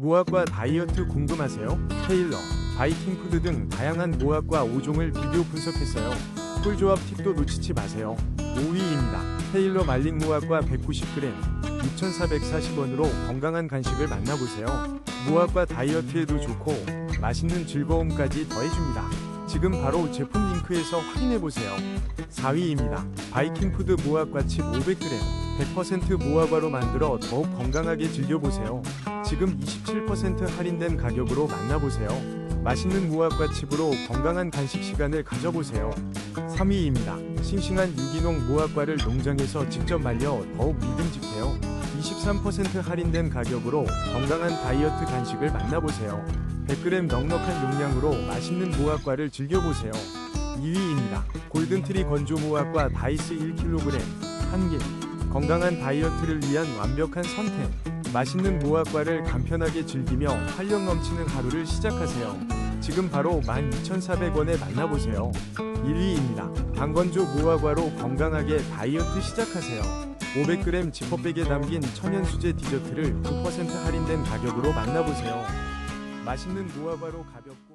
무화과 다이어트 궁금하세요? 테일러, 바이킹푸드 등 다양한 무화과 5종을 비교 분석했어요. 꿀조합 팁도 놓치지 마세요. 5위입니다. 테일러 말린 무화과 190g, 6,440원으로 건강한 간식을 만나보세요. 무화과 다이어트에도 좋고 맛있는 즐거움까지 더해줍니다. 지금 바로 제품 링크에서 확인해보세요. 4위입니다. 바이킹푸드 무화과칩 500g, 100% 무화과로 만들어 더욱 건강하게 즐겨보세요. 지금 27% 할인된 가격으로 만나보세요. 맛있는 무화과 칩으로 건강한 간식 시간을 가져보세요. 3위입니다. 싱싱한 유기농 무화과를 농장에서 직접 말려 더욱 믿음직해요. 23% 할인된 가격으로 건강한 다이어트 간식을 만나보세요. 100g 넉넉한 용량으로 맛있는 무화과를 즐겨보세요. 2위입니다. 골든트리 건조 무화과 다이스 1kg 1개 건강한 다이어트를 위한 완벽한 선택 맛있는 무화과를 간편하게 즐기며 활력 넘치는 하루를 시작하세요. 지금 바로 12,400원에 만나보세요. 1위입니다. 방건조 무화과로 건강하게 다이어트 시작하세요. 500g 지퍼백에 담긴 천연 수제 디저트를 9% 할인된 가격으로 만나보세요. 맛있는 무화과로 가볍고